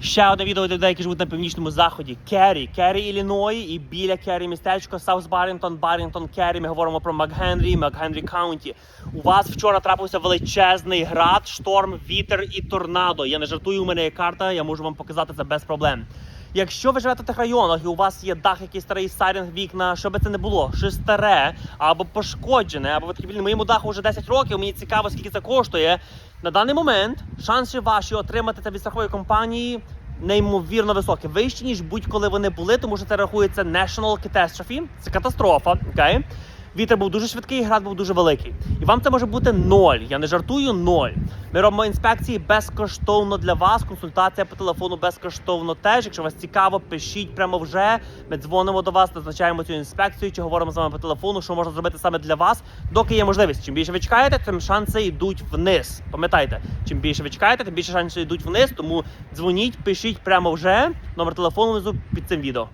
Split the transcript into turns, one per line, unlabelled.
Ще одне відео для людей, які живуть на північному заході. Керрі, Керрі, Іліної і біля Керрі містечко Саус Барінгтон, Барінгтон, Керрі. Ми говоримо про МакГенрі, МакГенрі Каунті. У вас вчора трапився величезний град, шторм, вітер і торнадо. Я не жартую, у мене є карта, я можу вам показати це без проблем. Якщо ви живете в тих районах і у вас є дах, який старий сайринг вікна, що би це не було, щось старе або пошкоджене, або такі «Блін, моєму даху вже 10 років, мені цікаво, скільки це коштує. На даний момент шанси ваші отримати це від страхової компанії неймовірно високі, вищі ніж будь-коли вони були, тому що це рахується National Catastrophe, це катастрофа. Окей? Вітер був дуже швидкий, град був дуже великий. І вам це може бути ноль. Я не жартую, ноль. Ми робимо інспекції безкоштовно для вас. Консультація по телефону безкоштовно теж. Якщо вас цікаво, пишіть прямо вже. Ми дзвонимо до вас, назначаємо цю інспекцію, чи говоримо з вами по телефону, що можна зробити саме для вас, доки є можливість. Чим більше ви чекаєте, тим шанси йдуть вниз. Пам'ятайте, чим більше ви чекаєте, тим більше шанси йдуть вниз. Тому дзвоніть, пишіть прямо вже. Номер телефону внизу під цим відео.